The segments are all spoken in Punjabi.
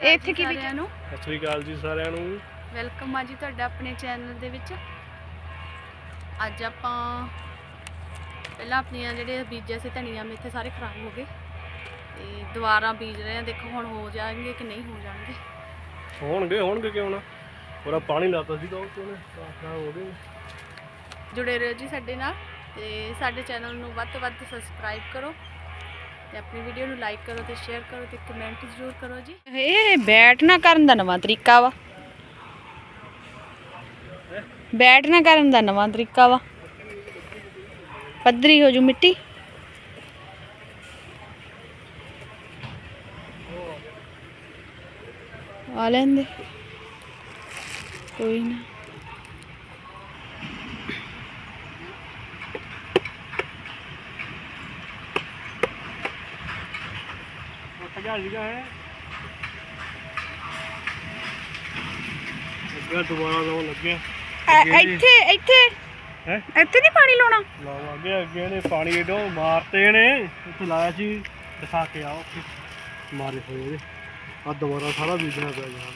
ਇੱਥੇ ਕੀ ਸਾਰਿਆਂ ਨੂੰ। ਸਤਿ ਸ੍ਰੀ ਅਕਾਲ ਜੀ ਸਾਰਿਆਂ ਨੂੰ। ਵੈਲਕਮ ਆ ਜੀ ਤੁਹਾਡਾ ਆਪਣੇ ਚੈਨਲ ਦੇ ਵਿੱਚ। ਅੱਜ ਆਪਾਂ ਪਹਿਲਾਂ ਆਪਣੀਆਂ ਜਿਹੜੇ ਬੀਜੇ ਸੀ ਧਨੀਆ ਮੇਥੇ ਸਾਰੇ ਖਰਾਬ ਹੋ ਗਏ। ਤੇ ਦੁਬਾਰਾ ਬੀਜ ਰਹੇ ਆ। ਦੇਖੋ ਹੁਣ ਹੋ ਜਾਣਗੇ ਕਿ ਨਹੀਂ ਹੋ ਜਾਣਗੇ। ਹੋਣਗੇ ਹੋਣਗੇ ਕਿਉਂ ਨਾ? ਪੂਰਾ ਪਾਣੀ ਲਾਤਾ ਉਹ ਤੋਂ ਖਰਾਬ ਹੋ ਗਏ ਜੁੜੇ ਰਹੋ ਜੀ ਸਾਡੇ ਨਾਲ ਤੇ ਸਾਡੇ ਚੈਨਲ ਨੂੰ ਵੱਧ ਤੋਂ ਵੱਧ ਸਬਸਕ੍ਰਾਈਬ ਕਰੋ। ਤੇ ਆਪਣੀ ਵੀਡੀਓ ਨੂੰ ਲਾਈਕ ਕਰੋ ਤੇ ਸ਼ੇਅਰ ਕਰੋ ਤੇ ਕਮੈਂਟ ਜ਼ਰੂਰ ਕਰੋ ਜੀ। ਇਹ ਬੈਠਣਾ ਕਰਨ ਦਾ ਨਵਾਂ ਤਰੀਕਾ ਵਾ। ਬੈਠਣਾ ਕਰਨ ਦਾ ਨਵਾਂ ਤਰੀਕਾ ਵਾ। ਪੱਧਰੀ ਹੋ ਜੂ ਮਿੱਟੀ। ਆ ਲੈਂਦੇ ਕੋਈ ਨਾ। ਸੀਗਾ ਹੈ ਅੱਗੇ ਦੁਬਾਰਾ ਲਾਉਣ ਲੱਗਿਆ ਇੱਥੇ ਇੱਥੇ। ਹੈ? ਇੱਥੇ ਨਹੀਂ ਪਾਣੀ ਲਾਉਣਾ? ਲਾਵਾਂਗੇ ਅੱਗੇ ਨੇ ਪਾਣੀ ਏਡੋ ਮਾਰਤੇ ਨੇ। ਇੱਥੇ ਲਾਇਆ ਸੀ ਦਿਖਾ ਕੇ ਆਓ ਉੱਥੇ। ਮਾਰੇ ਹੋਏ ਇਹਦੇ ਆ ਦੁਬਾਰਾ ਸਾਰਾ ਬੀਜਣਾ ਪਿਆ ਜਾਨ।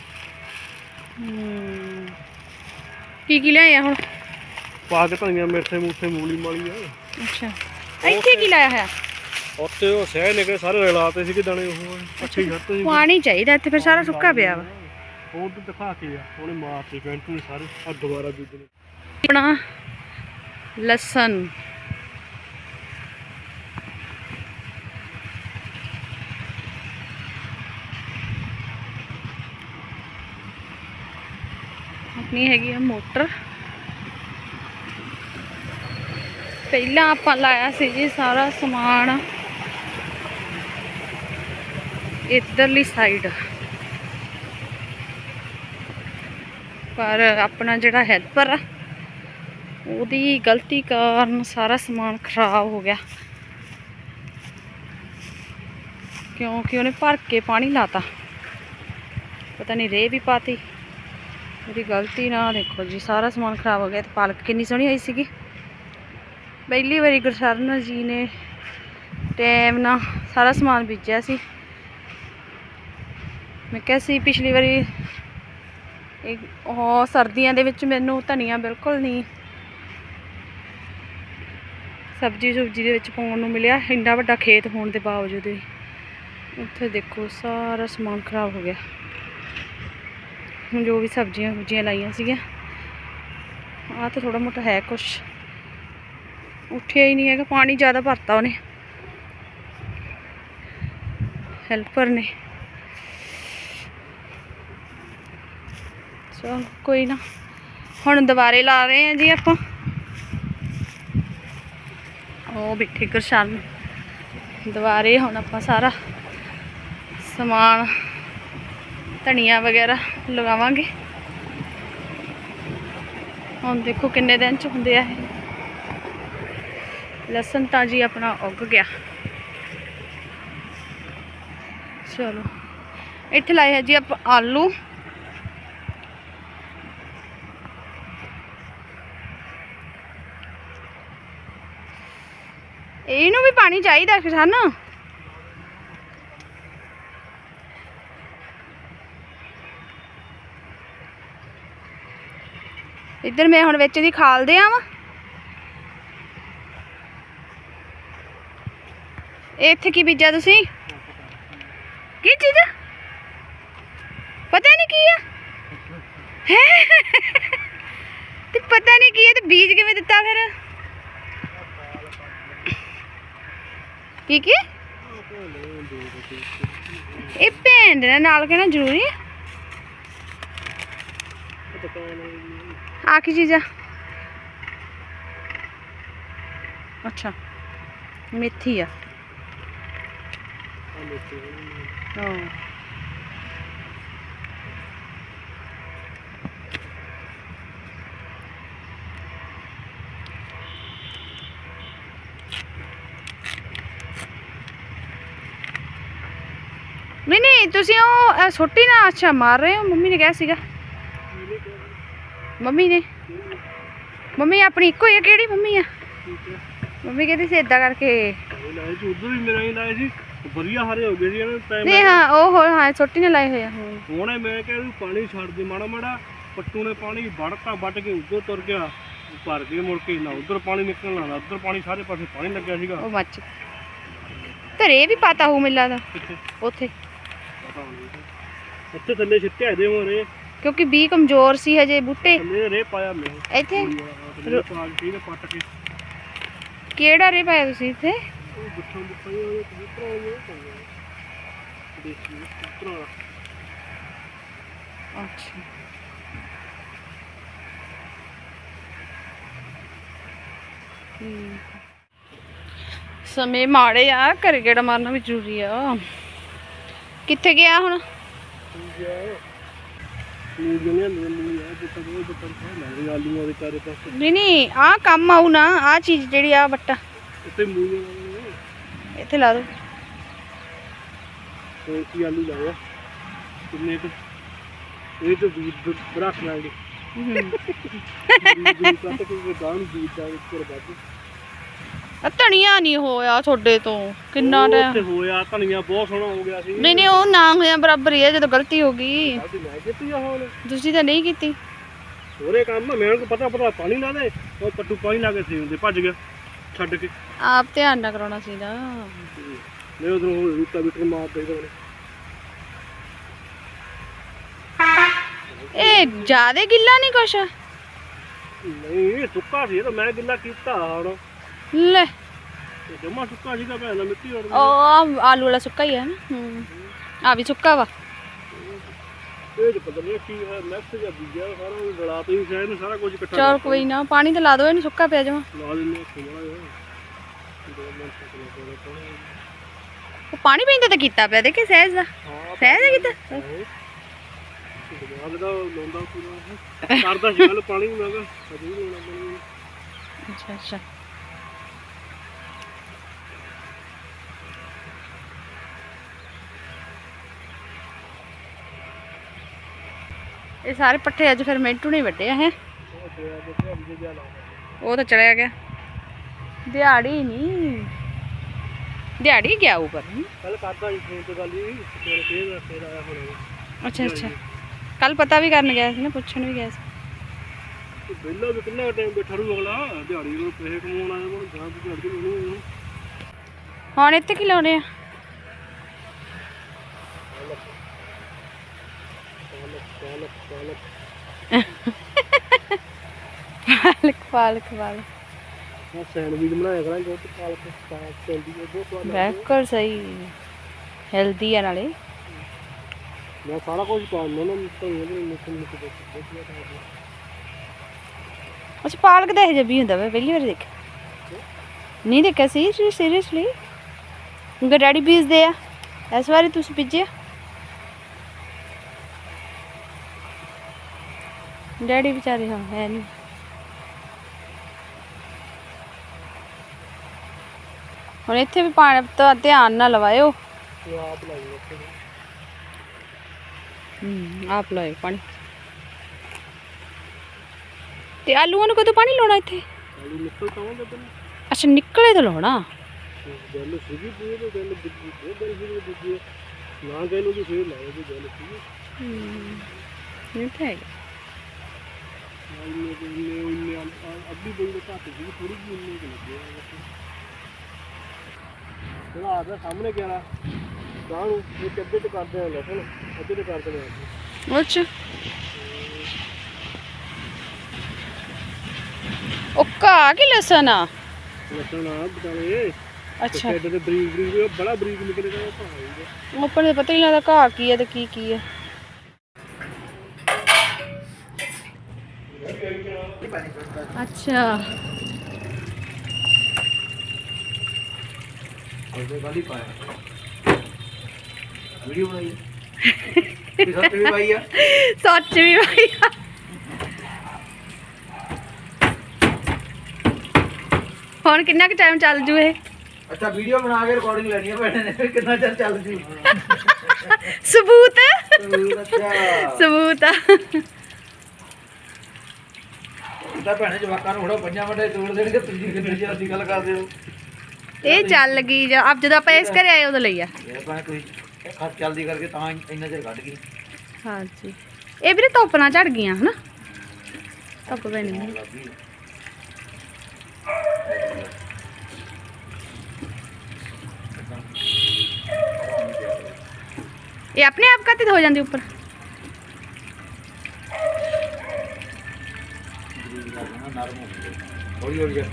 ਕੀ ਕੀ ਲਿਆਇਆ ਹੁਣ? ਪਾ ਕੇ ਧਨੀਆ ਮਿਰਚੇ ਮੂਥੇ ਮੂਲੀ ਮਾਲੀ ਆ ਅੱਛਾ। ਇੱਥੇ ਕੀ ਲਾਇਆ ਹੋਇਆ? ਉੱਥੇ ਉਹ ਸਹਿ ਨਿਕਲੇ ਸਾਰੇ ਰਲਾਤੇ ਸੀ ਕਿ ਦਾਣੇ ਉਹ। ਅੱਛੇ ਛੱਤ ਸੀ ਪਾਣੀ ਚਾਹੀਦਾ ਇੱਥੇ ਫਿਰ ਸਾਰਾ ਸੁੱਕਾ ਪਿਆ ਵਾ। ਉਹ ਤੇ ਦਿਖਾ ਕੇ ਆ ਉਹਨੇ ਮਾਰਤੇ ਕੈਂਟ ਨੇ ਸਾਰੇ ਆ ਦੁਬਾਰਾ ਬੀਜਣੇ ਆਪਣਾ ਲਸਣ। ਆਪਣੀ ਹੈਗੀ ਆ ਮੋਟਰ। ਪਹਿਲਾਂ ਆਪਾਂ ਲਾਇਆ ਸੀ ਜੀ ਸਾਰਾ ਸਮਾਨ। ਇੱਧਰਲੀ ਸਾਈਡ ਪਰ ਆਪਣਾ ਜਿਹੜਾ ਹੈਲਪਰ ਆ, ਉਹਦੀ ਗਲਤੀ ਕਾਰਨ ਸਾਰਾ ਸਮਾਨ ਖਰਾਬ ਹੋ ਗਿਆ। ਕਿਉਂਕਿ ਉਹਨੇ ਭਰ ਕੇ ਪਾਣੀ ਲਾਤਾ। ਪਤਾ ਨਹੀਂ ਰੇ ਵੀ ਪਾਤੀ। ਉਹਦੀ ਗਲਤੀ ਨਾਲ ਦੇਖੋ ਜੀ, ਸਾਰਾ ਸਮਾਨ ਖਰਾਬ ਹੋ ਗਿਆ ਤੇ ਪਾਲਕ ਕਿੰਨੀ ਸੋਹਣੀ ਆਈ ਸੀਗੀ। ਪਹਿਲੀ ਵਾਰੀ ਗੁਰਸ਼ਰਨ ਜੀ ਨੇ ਟਾਈਮ ਨਾਲ ਸਾਰਾ ਸਮਾਨ ਬੀਜਿਆ ਸੀ। ਮੈਂ ਕਿਹਾ ਸੀ ਪਿਛਲੀ ਵਾਰੀ ਇਹ ਉਹ ਸਰਦੀਆਂ ਦੇ ਵਿੱਚ ਮੈਨੂੰ ਧਨੀਆ ਬਿਲਕੁਲ ਨਹੀਂ ਸਬਜ਼ੀ ਸੁਬਜ਼ੀ ਦੇ ਵਿੱਚ ਪਾਉਣ ਨੂੰ ਮਿਲਿਆ, ਇੰਨਾ ਵੱਡਾ ਖੇਤ ਹੋਣ ਦੇ ਬਾਵਜੂਦ ਵੀ। ਉੱਥੇ ਦੇਖੋ ਸਾਰਾ ਸਮਾਨ ਖਰਾਬ ਹੋ ਗਿਆ। ਜੋ ਵੀ ਸਬਜ਼ੀਆਂ ਸੁਬਜ਼ੀਆਂ ਲਾਈਆਂ ਸੀਗੀਆਂ, ਆਹ ਤਾਂ ਥੋੜਾ ਮੋਟਾ ਹੈ ਕੁਛ। ਉੱਠਿਆ ਹੀ ਨਹੀਂ ਹੈਗਾ, ਪਾਣੀ ਜ਼ਿਆਦਾ ਭਰਤਾ ਉਹਨੇ। ਹੈਲਪਰ ਨੇ। ਚਲ ਕੋਈ ਨਾ। ਹੁਣ ਦੁਬਾਰੇ ਲਾ ਰਹੇ ਆ ਜੀ ਆਪਾਂ। ਉਹ ਬਿੱਠੇ ਗੁਰਸ਼ਨ ਦੁਬਾਰੇ ਹੁਣ ਆਪਾਂ ਸਾਰਾ ਸਮਾਨ, ਧਨੀਆ ਵਗੈਰਾ ਲਗਾਵਾਂਗੇ। ਹੁਣ ਦੇਖੋ ਕਿੰਨੇ ਦਿਨ ਚ ਹੁੰਦੇ ਆ ਇਹ। ਲਸਣ ਤਾਂ ਜੀ ਆਪਣਾ ਉੱਗ ਗਿਆ। ਚਲੋ। ਇੱਥੇ ਲਾਏ ਹੈ ਜੀ ਆਪਾਂ ਆਲੂ ਇਹਨੂੰ ਵੀ ਪਾਣੀ ਚਾਹੀਦਾ ਕਿਸਾਨ ਇੱਧਰ ਮੈਂ ਹੁਣ ਵਿੱਚ ਦੀ ਖਾਲ ਦੇ ਆਵਾਂ। ਇੱਥੇ ਕੀ ਬੀਜਿਆ ਤੁਸੀਂ? ਕੀ ਚੀਜ਼? ਪਤਾ ਨਹੀਂ ਕੀ ਆ। ਤੇ ਪਤਾ ਨਹੀਂ ਕੀ ਹੈ ਤੇ ਬੀਜ ਕਿਵੇਂ ਦਿੱਤਾ ਫਿਰ? ਕੀ ਕੀ? ਇਹ ਭੈਣ ਦੇ ਨਾਲ ਕਹਿਣਾ ਜ਼ਰੂਰੀ ਹੈ। ਆ ਕੀ ਚੀਜ਼ ਆ। ਅੱਛਾ, ਮੇਥੀ ਆ। ਹਾਂ ਨਹੀਂ ਨਹੀਂ ਤੁਸੀਂ ਉਹ ਸੁੱਟੀ ਨਾ ਅੱਛਾ ਮਾਰ ਰਹੇ ਹੋ? ਮੰਮੀ ਨੇ ਕਿਹਾ ਸੀਗਾ। ਮੰਮੀ ਨੇ। ਮੰਮੀ ਆਪਣੀ ਇੱਕੋ ਹੀ ਆ ਕਿਹੜੀ ਮੰਮੀ ਆ? ਮੰਮੀ ਕਹਿੰਦੀ ਸੀ ਇਦਾਂ ਕਰਕੇ। ਲਾਏ ਸੀ ਉਧਰ ਵੀ ਮੇਰਾ ਹੀ ਲਾਏ ਸੀ ਵਧੀਆ ਹਰੇ ਹੋ ਗਏ ਸੀ ਇਹਨਾਂ ਟਾਈਮ ਨਹੀਂ ਹਾਂ ਉਹ ਹੋ ਹਾਂ ਛੋਟੀ ਨੇ ਲਾਏ ਹੋਏ ਆ। ਹਾਂ। ਹੁਣੇ ਮੈਂ ਕਿਹਾ ਪਾਣੀ ਛੱਡ ਦੇ ਮਾੜਾ ਮਾੜਾ ਪੱਟੂ ਨੇ ਪਾਣੀ ਵੜਤਾ ਵੱਟ ਕੇ ਉੱਧਰ ਤੁਰ ਗਿਆ ਉਹ ਭਰ ਕੇ ਮੁੜ ਕੇ ਨਾ ਉੱਧਰ ਪਾਣੀ ਨਿਕਲਣਾ ਨਾ ਉੱਧਰ ਪਾਣੀ ਸਾਰੇ ਪਾਸੇ ਪਾਣੀ ਲੱਗਿਆ ਸੀਗਾ ਉਹ ਮੱਚ। ਧਰੇ ਵੀ ਪਾਤਾ ਹੂ ਮਿਲਾ ਦਾ ਕਿੱਥੇ ਉੱਥੇ। ਪਤਾ ਨਹੀਂ ਉੱਥੇ ਥੱਲੇ ਛਿੱਟੇ ਇਹਦੇ ਹੋਰੇ ਕਿਉਂਕਿ ਬੀ ਕਮਜ਼ੋਰ ਸੀ ਹਜੇ ਬੂਟੇ। ਥੱਲੇ ਰੇ ਪਾਇਆ ਮੈਂ। ਇੱਥੇ? ਪੱਟ ਕੇ। ਕਿਹੜਾ ਰੇ ਪਾਇਆ ਤੁਸੀਂ ਇੱਥੇ? ਉਹ ਗੁੱਠਾਂ ਗੁੱਠਾਂ ਹੀ ਉਹ ਕਬੂਤਰਾਂ ਵਾਲੀਆਂ ਪਾਈਆਂ ਦੇਸੀ ਕਬੂਤਰਾਂ ਵਾਲਾ। ਅੱਛਾ। ਸਮੇਂ ਮਾੜੇ ਆ ਘਰ ਗੇੜਾ ਮਾਰਨਾ ਵੀ ਜ਼ਰੂਰੀ ਆ। ਕਿੱਥੇ ਗਿਆ ਹੁਣ? ਨਹੀਂ ਨਹੀਂ ਆ ਕੰਮ ਆਉ ਨਾ ਆ ਚੀਜ਼ ਜਿਹੜੀ ਆ ਵੱਟਾ। ਉੱਤੇ ਨੇ ਇੱਥੇ ਲਾ ਦੋ ਹੋਰ ਕੀ ਆਲੂ ਲਾਇਆ ਕਿੰਨੇ ਕੁ ਇਹ ਤਾਂ ਬੀਜ ਰੱਖ ਲਾਂਗੇ ਬੀਜ ਕੱਟ ਕੇ ਗਾਂ ਨੂੰ ਬੀਜ ਦਾ ਉੱਪਰ ਵੱਧ ਆ ਧਣੀਆਂ ਨਹੀਂ ਹੋਇਆ ਤੁਹਾਡੇ ਤੋਂ। ਕਿੰਨਾ ਟਾਈਮ ਤੇ ਹੋਇਆ ਧਨੀਆ ਬਹੁਤ ਸੋਹਣਾ ਹੋ ਗਿਆ ਸੀ। ਨਹੀਂ ਨਹੀਂ ਉਹ ਨਾ ਹੋਇਆ ਬਰਾਬਰ ਹੀ ਆ ਜਦੋਂ ਗਲਤੀ ਹੋ ਗਈ। ਸਾਡੀ ਮੈਂ ਕੀਤੀ ਆ ਹੁਣ। ਤੁਸੀਂ ਤਾਂ ਨਹੀਂ ਕੀਤੀ। ਹੋਰੇ ਕੰਮ ਆ, ਮੈਨੂੰ ਪਤਾ ਪਤਾ ਪਾਣੀ ਲਾ ਦੇ। ਉਹ ਪੱਟੂ ਪਾਣੀ ਲਾ ਕੇ ਸੀ ਹੁੰਦੇ ਭੱਜ ਗਿਆ ਛੱਡ ਕੇ। ਆਪ ਧਿਆਨ ਨਾ ਕਰਾਉਣਾ ਸੀ ਨਾ ਮੈਂ ਉਧਰੋਂ ਹੋਰ ਰੂਟਾ ਬਿਟਰ ਮਾਰ ਦੇ ਦੋ ਇਹ ਜਿਆਦੇ ਗਿੱਲਾ ਨਹੀਂ ਕੁਛ? ਨਹੀਂ ਸੁੱਕਾ ਸੀ ਇਹ ਤਾਂ ਮੈਂ ਗਿੱਲਾ ਕੀਤਾ ਹੁਣ। ਲੈ। ਤੇ ਜਮਾ ਸੁੱਕਾ ਸੀਗਾ ਭੈਣ ਦਾ ਮਿੱਟੀ ਹੋਰ ਉਹ ਆਹ ਆਲੂ ਵਾਲਾ ਸੁੱਕਾ ਹੀ ਹੈ ਨਾ। ਹੂੰ। ਆ ਵੀ ਸੁੱਕਾ ਵਾ। ਇਹ ਜ ਪਤਾ ਨਹੀਂ ਕੀ ਹੈ ਮੈਕਸ ਜਾਂ ਬੀਜਿਆ ਸਾਰਾ ਉਹ ਰਲਾ ਤੇ ਸ਼ਾਇਦ ਨੂੰ ਸਾਰਾ ਕੁਝ ਇਕੱਠਾ ਚਲ ਕੋਈ ਨਾ ਪਾਣੀ ਤੇ ਲਾ ਦੋ ਇਹਨੂੰ ਸੁੱਕਾ ਪਿਆ ਜਾਵਾਂ ਲਾ ਦਿੰਦੇ ਆ ਉਹ ਪਾਣੀ ਪੀਂਦੇ ਤਾਂ ਕੀਤਾ ਪਿਆ ਦੇਖੇ ਸਹਿਜ ਦਾ। ਸਹਿਜ ਦਾ ਕੀਤਾ? ਲਾਉਂਦਾ ਪੂਰਾ। ਕਰਦਾ ਸੀ ਗੱਲ ਪਾਣੀ ਮੈਂ ਕਿਹਾ ਅੱਛਾ ਅੱਛਾ। ਇਹ ਸਾਰੇ ਪੱਠੇ ਅੱਜ ਫਿਰ ਮਿੰਟੂ ਨੇ ਵੱਡੇ ਆ ਹੈ ਉਹ ਤੇ ਆ ਦੇਖਿਆ ਵੀ ਜਿਆ ਲਾਉਂਦਾ ਉਹ ਤਾਂ ਚਲਿਆ ਗਿਆ। ਦਿਹਾੜੀ ਨਹੀਂ। ਦਿਹਾੜੀ ਗਿਆ ਉੱਪਰ ਕੱਲ ਕਰਦਾ ਸੀ ਫੋਨ ਤੇ ਗੱਲ ਹੀ ਫਿਰ ਫੇਰ ਫੇਰ ਆਇਆ ਹੁਣ ਅੱਛਾ ਅੱਛਾ। ਕੱਲ ਪਤਾ ਵੀ ਕਰਨ ਗਿਆ ਸੀ ਨਾ ਪੁੱਛਣ ਵੀ ਗਿਆ ਸੀ। ਤੇ ਵਿਹਲਾ ਵੀ ਕਿੰਨਾ ਟਾਈਮ ਬੈਠਾ ਰੂ ਅਗਲਾ। ਦਿਹਾੜੀ ਨੂੰ ਪੈਸੇ ਕਮਾਉਣ ਆਇਆ ਹੁਣ ਜਾਂ ਵੀ ਦਿਹਾੜੀ ਨੂੰ ਉਹਨੂੰ ਹੁਣ ਇੱਥੇ ਕੀ ਲਾਉਣੇ ਆ? ਪਾਲਕ ਪਾਲਕ। ਪਾਲਕ ਪਾਲਕ ਮੈਂ ਸੈਂਡਵਿਚ ਬਣਾਇਆ ਉਹ ਤੇ ਪਾਲਕ ਪਾਲਕ ਪੈਂਦੀ ਹੈ ਬਹੁਤ ਸਵਾਦ ਬਿਲਕੁਲ ਸਹੀ। ਹੈਲਦੀ ਆ ਨਾਲੇ। ਮੈਂ ਸਾਰਾ ਕੁਝ ਪਾ ਦਿੰਦਾ ਨਾ ਮਿੱਠੇ ਮਿੱਠੇ ਦੇ ਬਹੁਤ ਵਧੀਆ ਲੱਗਦਾ ਅੱਛਾ ਪਾਲਕ ਦਾ ਇਹ ਵੀ ਹੁੰਦਾ ਵਾ ਪਹਿਲੀ ਵਾਰ ਦੇਖਿਆ। ਨਹੀਂ ਦੇਖਿਆ ਸੀ ਸੀਰੀਅਸਲੀ ਉਨ੍ਹਾਂ ਡੈਡੀ ਬੀਜਦੇ ਆ। ਇਸ ਵਾਰੀ ਤੁਸੀਂ ਬੀਜਿਆ? ਡੈਡੀ ਵਿਚਾਰੇ ਹਾਂ ਹੈ ਨਹੀਂ ਹੁਣ ਇੱਥੇ ਵੀ ਪਾਣੀ ਤਾਂ ਧਿਆਨ ਨਾਲ ਲਵਾਇਓ। ਆਪ ਹੂੰ ਲਾਇਓ ਪਾਣੀ। ਤੇ ਆਲੂਆਂ ਨੂੰ ਕਦੋਂ ਪਾਣੀ ਲਾਉਣਾ ਇੱਥੇ? ਆਲੂ ਨਿਕਲ ਪਾਵਾਂਗੇ ਤੈਨੂੰ। ਅੱਛਾ ਨਿਕਲੇ ਤਾਂ ਲਾਉਣਾ। ਗੱਲ ਸੀਗੀ ਪੂਰੀ ਤੇ ਗੱਲ ਦੂਜੀ ਉਹ ਗੱਲ ਸੀ ਦੂਜੀ। ਨਾ ਵੀ ਫੇਰ ਲਾਏ ਦੀ ਗੱਲ ਸੀਗੀ। ਇਹ ਤਾਂ ਹੈਗਾ ਨਾਲ ਨੇ ਕੋਈ ਨੇ ਉਹਨੇ ਅੱਧੀ ਬਈ ਦੇ ਘੱਟ ਸੀ ਥੋੜੀ ਜਿਹੀ ਉਹਨੇ ਕਿ ਲੱਗੇ ਚਲੋ ਆਦਾ ਸਾਹਮਣੇ ਕਿਹੜਾ ਗਾਂ ਨੂੰ ਇਹ ਅੱਧੇ ਤੇ ਕਰਦੇ ਆ ਲਸਣ ਅੱਧੇ ਤੇ ਕਰਦੇ ਆ ਅੱਛਾ। ਉਹ ਘਾਹ ਕੀ ਲਸਣ ਆ? ਲਸਣ ਆ ਬਟਾਲੇ। ਅੱਛਾ। ਅੱਛਾ ਤੇ ਬਰੀਕ ਬਰੀਕ ਉਹ ਬੜਾ ਬਰੀਕ ਨਿਕਲੇਗਾ ਉਹ ਭਾਵੇਂ ਤੇ ਪਤਾ ਹੀ ਨਹੀਂ ਲੱਗਦਾ ਘਾਹ ਕੀ ਹੈ ਤੇ ਕੀ ਕੀ ਹੈ ਅੱਛਾ ਉਹਦੇ ਵਾਲੀ ਪਾਇਆ ਵੀਡੀਓ ਬਣਾਈ ਇਹ ਸੱਤ ਵੀ ਪਾਈ ਆ ਸੱਚ ਵੀ ਭਾਈ ਹੁਣ ਕਿੰਨਾ ਕੁ ਟਾਈਮ ਚੱਲ ਜੂ ਇਹ ਅੱਛਾ ਵੀਡੀਓ ਬਣਾ ਕੇ ਰਿਕਾਰਡਿੰਗ ਲੈਣੀ ਆ ਭੈਣੇ ਨੇ ਫਿਰ ਕਿੰਨਾ ਚਿਰ ਚੱਲ ਜੂ ਸਬੂਤ ਅੱਛਾ ਸਬੂਤ ਆ ਤਾਂ ਭੈਣੇ ਜਵਾਕਾਂ ਨੂੰ ਥੋੜਾ ਪੰਜਾਂ ਵੱਡੇ ਤੋੜ ਦੇਣਗੇ ਤੁਸੀਂ ਕਿੰਨੇ ਚਿਰ ਦੀ ਗੱਲ ਕਰਦੇ ਹੋ। ਇਹ ਚੱਲ ਗਈ ਜਾਂ ਆਪ ਜਦੋਂ ਆਪਾਂ ਇਸ ਘਰੇ ਆਏ ਉਦੋਂ ਲਈ ਆ। ਇਹ ਭਾਵੇਂ ਕੋਈ ਖਤ ਚੱਲਦੀ ਕਰਕੇ ਤਾਂ ਇੰਨਾ ਚਿਰ ਕੱਢ ਗਈ। ਹਾਂਜੀ। ਇਹ ਵੀਰੇ ਧੁੱਪ ਨਾਲ ਝੜ ਗਈਆਂ ਹਨਾ? ਧੁੱਪ ਪੈਣੀ ਹੈ ਇਹ ਆਪਣੇ ਆਪ ਕਤਿਤ ਹੋ ਜਾਂਦੀ ਉੱਪਰ? ਨਰਮ ਹੋ ਗਈ ਹੌਲੀ ਹੌਲੀ ਗਿਆ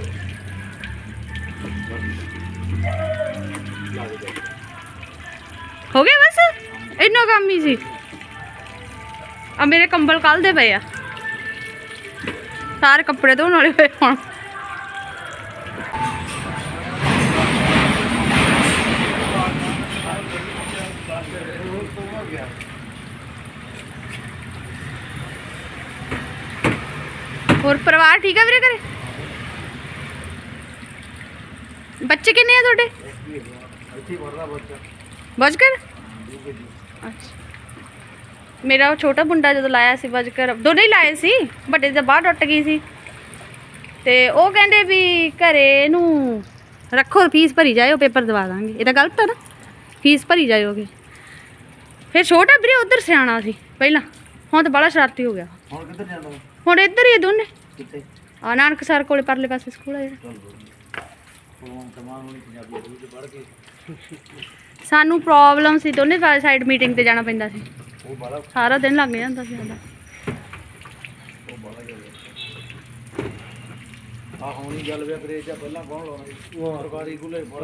ਹੋ ਗਿਆ ਬਸ? ਇੰਨਾ ਕੰਮ ਹੀ ਸੀ। ਆ ਮੇਰੇ ਕੰਬਲ ਕੱਲ ਦੇ ਪਏ ਆ। ਸਾਰੇ ਕੱਪੜੇ ਧੋਣ ਵਾਲੇ ਪਏ ਹੁਣ। ਹੋਰ ਪਰਿਵਾਰ ਠੀਕ ਆ ਵੀਰੇ ਘਰੇ? ਬੱਚੇ ਕਿੰਨੇ ਆ ਤੁਹਾਡੇ? ਬਜਕਰ? ਅੱਛਾ। ਮੇਰਾ ਉਹ ਛੋਟਾ ਮੁੰਡਾ ਜਦੋਂ ਲਾਇਆ ਸੀ ਬਜਕਰ, ਦੋਨੇ ਹੀ ਲਾਏ ਸੀ ਵੱਡੇ ਦੀ ਬਾਹਰ ਟੁੱਟ ਗਈ ਸੀ। ਤੇ ਉਹ ਕਹਿੰਦੇ ਵੀ ਘਰੇ ਇਹਨੂੰ ਰੱਖੋ, ਫੀਸ ਭਰੀ ਜਾਇਓ, ਪੇਪਰ ਦਵਾ ਦਾਂਗੇ। ਇਹ ਤਾਂ ਗਲਤ ਆ ਨਾ। ਫੀਸ ਭਰੀ ਜਾਇਓਗੇ। ਫਿਰ ਛੋਟਾ ਵੀਰੇ ਉਧਰ ਸਿਆਣਾ ਸੀ, ਪਹਿਲਾਂ। ਹੁਣ ਤਾਂ ਬੜਾ ਸ਼ਰਾਰਤੀ ਹੋ ਗਿਆ। ਹੁਣ ਕਿੱਧਰ ਜਾਂਦਾ ਹੁਣ ਇੱਧਰ ਹੀ ਆ ਦੋਨੇ? ਕਿੱਥੇ? ਆ ਨਾਨਕ ਸਰ ਕੋਲੇ ਪਰਲੇ ਪਾਸੇ ਸਕੂਲ ਆ ਜਿਹੜਾ। ਚੱਲ ਫੋਨ ਤਮਾਮ ਹੋਣੀ ਪੰਜਾਬੀ ਸਕੂਲ ਚ ਪੜ੍ਹ ਕੇ ਸਾਨੂੰ ਪ੍ਰੋਬਲਮ ਸੀ ਦੋਨੇ ਸਾਈਡ ਮੀਟਿੰਗ ਤੇ ਜਾਣਾ ਪੈਂਦਾ ਸੀ। ਉਹ ਬਾਲਾ ਸਾਰਾ ਦਿਨ ਲੱਗ ਜਾਂਦਾ ਸੀ ਸਾਡਾ। ਉਹ ਬਾਲਾ ਗਿਆ ਆ ਹੋਣੀ ਗੱਲ ਵੇ ਅੰਗਰੇਜ਼ ਜਾਂ ਪਹਿਲਾਂ ਕੌਣ ਲਾਉਣਾ ਸੀ ਸਰਕਾਰੀ ਸਕੂਲੇ ਪੜ੍ਹ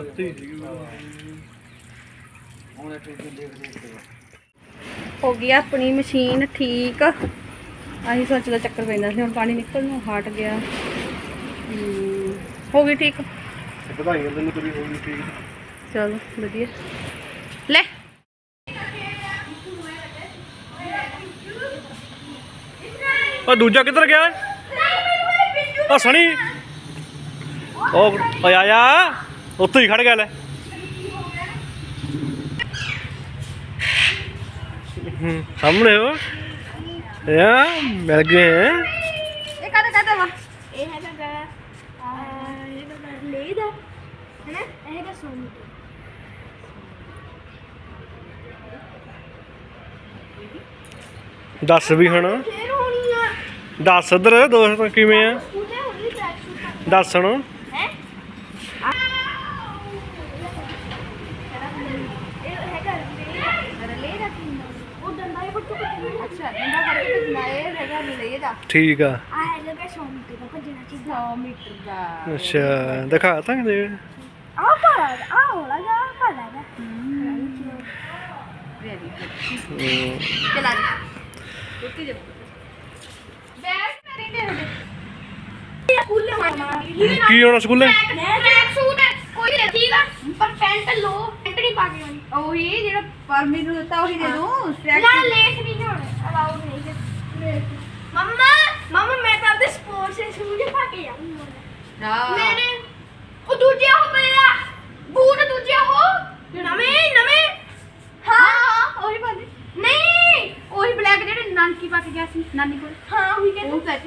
ਹੁਣ ਦੇਖ ਦੇਖ ਕੇ ਹੋ ਗਈ ਆਪਣੀ ਮਸ਼ੀਨ ਠੀਕ। ਅਸੀਂ ਸੋਚਦਾ ਚੱਕਰ ਪੈਂਦਾ ਸੀ ਹੁਣ ਪਾਣੀ ਨਿਕਲ ਨੂੰ ਹਟ ਗਿਆ। ਹੋ ਗਈ ਠੀਕ। ਵਧਾਈਆਂ ਤੈਨੂੰ ਤੇਰੀ ਹੋ ਗਈ ਠੀਕ। ਚਲੋ ਵਧੀਆ। ਲੈ। ਆ ਦੂਜਾ ਕਿੱਧਰ ਗਿਆ? ਆ ਸਣੀ। ਉਹ ਓਏ ਆਇਆ ਉੱਥੇ ਹੀ ਖੜ ਗਿਆ ਲੈ। ਹੂੰ, ਸਾਹਮਣੇ ਹੋ। ਯਾ ਮਿਲ ਗਏ ਹੈਂ? ਇਹ ਕਾਹਦਾ ਕਾਹਦਾ ਵਾ ਦਾ ਹੈਨਾ ਦੱਸ ਵੀ ਹੁਣ ਦੱਸ ਉਧਰ ਦੋਸਤ ਕਿਵੇਂ ਆ? ਉਹਦੇ ਹੋਣੀ ਟਰੈਕ ਸੂਟ ਦੱਸ ਹੁਣ ਹੈ ਇਹ ਹੈਗਾ ਲੈ ਦਾ ਉਹ ਡੰਡਾ ਇਹ ਬੱਟੂ ਅੱਛਾ ਡੰਡਾ ਫੜ ਕੇ ਭੱਜਣਾ ਇਹ ਹੈਗਾ ਲੈ ਦਾ ਠੀਕ ਆ। ਆ ਹੈਗਾ ਗਾ ਸੋਮੀ ਦਾ ਭੱਜਣਾ ਚਾਹੀਦਾ 100 ਮੀਟਰ ਦਾ। ਅੱਛਾ ਦਿਖਾ ਤਾਂ ਦੇ ਆ ਪਾਲਾ ਆ ਹੋਲਾ ਗਾ ਪਾਲਾ ਗਾ ਵੈਰੀ ਗੁੱਡ। ਚਲਾ ਜਾ ਰੁਕੀ ਜਾ। ਬੈਠ ਮੇਰੇ ਦੇ। ਸਕੂਲੇ ਮਾਰੀ ਕੀ ਹੋਣਾ ਸਕੂਲੇ? ਟਰੈਕ ਸੂਟ ਕੋਈ ਨਹੀਂ ਠੀਕ ਆ। ਪਰ ਪੈਂਟ ਲੋ ਪੈਂਟ ਨਹੀਂ ਪਾ ਕੇ ਆਉਣੀ। ਉਹੀ ਜਿਹੜਾ ਪਰਮੀ ਨੂੰ ਦਿੱਤਾ ਉਹੀ ਦੇ ਦੂੰ। ਨਾ ਲੇਟ ਨਹੀਂ ਹੋਣਾ। ਅਲਾਉਡ ਨਹੀਂ ਮੰਮਾ! ਮੰਮਾ ਮੈਂ ਤਾਂ ਆਪਦੇ ਸਪੋਰਟਸ ਦੇ ਸ਼ੂਜ਼ ਪਾ ਕੇ ਜਾਊਂਗਾ ਹਾਂ। ਮੇਰੇ ਉਹ ਦੂਜੇ ਹੋ ਮੇਰਾ ਬੂਟ ਦੂਜੇ ਹੋ ਨਵੇਂ ਨਵੇਂ। ਹਾਂ। ਹਾਂ ਉਹੀ ਪਾਦੇ ਨਹੀਂ। ਉਹੀ ਬਲੈਕ ਜਿਹੜੇ ਨਾਨਕੀ ਪਾ ਕੇ ਗਿਆ ਸੀ ਨਾਨੀ ਕੋਲ। ਹਾਂ ਉਹੀ ਕਹਿੰਦਾ। ਉਹ ਸੱਚ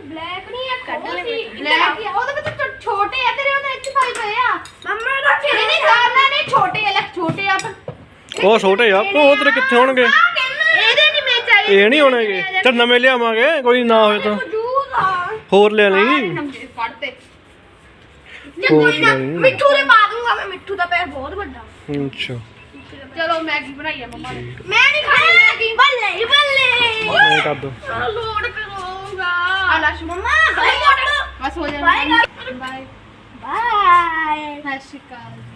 ਬਲੈਕ ਨਹੀਂ ਆ ਕੱਢ ਲੈ ਸੀ ਬੇਟਾ। ਬਲੈਕ ਹੀ ਆ ਉਹਦੇ ਵਿੱਚ ਛੋ- ਛੋਟੇ ਆ ਤੇਰੇ ਉਹਦੇ ਇੱਥੇ ਪਾਈ ਪਏ ਆ। ਮੰਮਾ ਰੱਖੇ ਨਹੀਂ ਨਹੀਂ ਸਾਹਮਣੇ ਨਹੀਂ ਛੋਟੇ ਆ ਲੈ ਛੋਟੇ ਆ। ਪਰ ਉਹ ਛੋਟੇ ਆ। ਉਹ ਤੇਰੇ ਕਿੱਥੇ ਹੋਣਗੇ ਇਹਦੇ ਨਹੀਂ ਮੈਂ ਚਾਹੀਏ ਇਹ ਨਹੀਂ ਹੋਣਗੇ ਤੇ ਨਵੇਂ ਲਿਆਵਾਂਗੇ ਕੋਈ ਨਾ ਹੋਏ ਤਾਂ। ਮੌਜੂਦ ਆ। ਹੋਰ ਲੈ ਲਈ। ਨੰਗੇ ਫੜ ਤੇ। ਜੇ ਹੋਰ ਕੋਈ ਨਾ ਨਹੀਂ। ਮਿੱਠੂ ਦੇ ਪਾ ਦੂੰਗਾ ਮੈਂ ਮਿੱਠੂ ਦਾ ਪੈਰ ਬਹੁਤ ਵੱਡਾ। ਅੱਛਾ। ਚਲੋ ਮੈਗੀ ਬਣਾਈ ਆ ਮੰਮਾ ਨੇ। ਮੈਂ ਨਹੀਂ ਖਾਣੀ ਮੈਗੀ ਬੱਲੇ ਬੱਲੇ। ਐ ਕਰ ਦੋ। ਲੋਡ ਕਰੂੰਗਾ ਆ ਲਾਸ਼ ਮਮਾ ਬਾਈ ਬਸ ਹੋ ਬਾਈ ਜਾਣਾ ਬਾਈ ਬਾਈ ਸਤਿ ਸ਼੍ਰੀ ਅਕਾਲ ਜੀ।